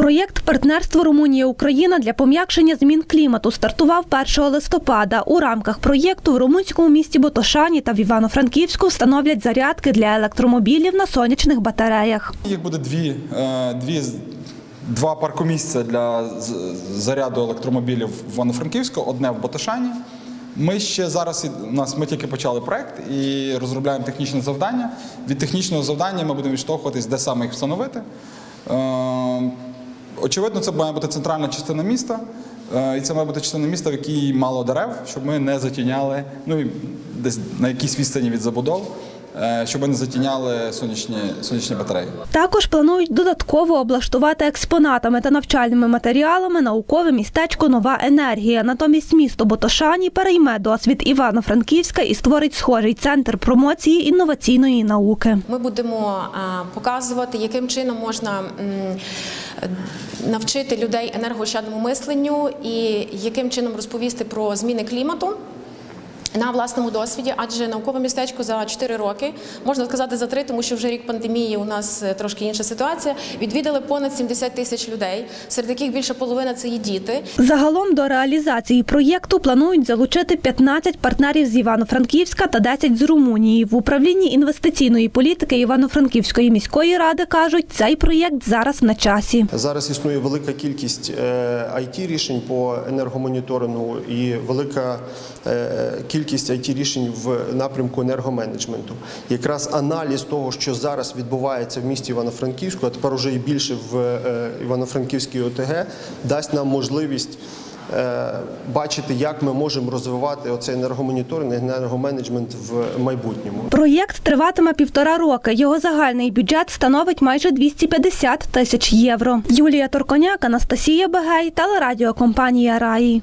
Проєкт партнерство Румунія Україна для пом'якшення змін клімату стартував 1 листопада. У рамках проєкту в румунському місті Ботошані та в Івано-Франківську встановлять зарядки для електромобілів на сонячних батареях. Їх буде дві, е, дві два паркомісця для заряду електромобілів в Івано-Франківську, одне в Боташані. Ми ще зараз у нас ми тільки почали проект і розробляємо технічне завдання. Від технічного завдання ми будемо відштовхуватись, де саме їх встановити. Очевидно, це має бути центральна частина міста, е, і це має бути частина міста, в якій мало дерев, щоб ми не затіняли, ну і десь на якійсь відстані від забудов, щоб не затіняли сонячні, сонячні батареї. Також планують додатково облаштувати експонатами та навчальними матеріалами наукове містечко Нова енергія. Натомість місто Ботошані перейме досвід Івано-Франківська і створить схожий центр промоції інноваційної науки. Ми будемо показувати, яким чином можна навчити людей енергоощадному мисленню і яким чином розповісти про зміни клімату. На власному досвіді, адже наукове містечко за 4 роки, можна сказати за 3, тому що вже рік пандемії у нас е, трошки інша ситуація. Відвідали понад 70 тисяч людей, серед яких більше половина це є діти. Загалом до реалізації проєкту планують залучити 15 партнерів з Івано-Франківська та 10 з Румунії. В управлінні інвестиційної політики Івано-Франківської міської ради кажуть, цей проєкт зараз на часі. Зараз існує велика кількість it рішень по енергомоніторингу і велика е, кількість it рішень в напрямку енергоменеджменту. Якраз аналіз того, що зараз відбувається в місті Івано-Франківську, а тепер уже і більше в е, Івано-Франківській ОТГ, дасть нам можливість. е, Бачити, як ми можемо розвивати оцей енергомоніторинг, енергоменеджмент в майбутньому. Проєкт триватиме півтора роки. Його загальний бюджет становить майже 250 тисяч євро. Юлія Торконяк, Анастасія Бегей, телерадіокомпанія Раї.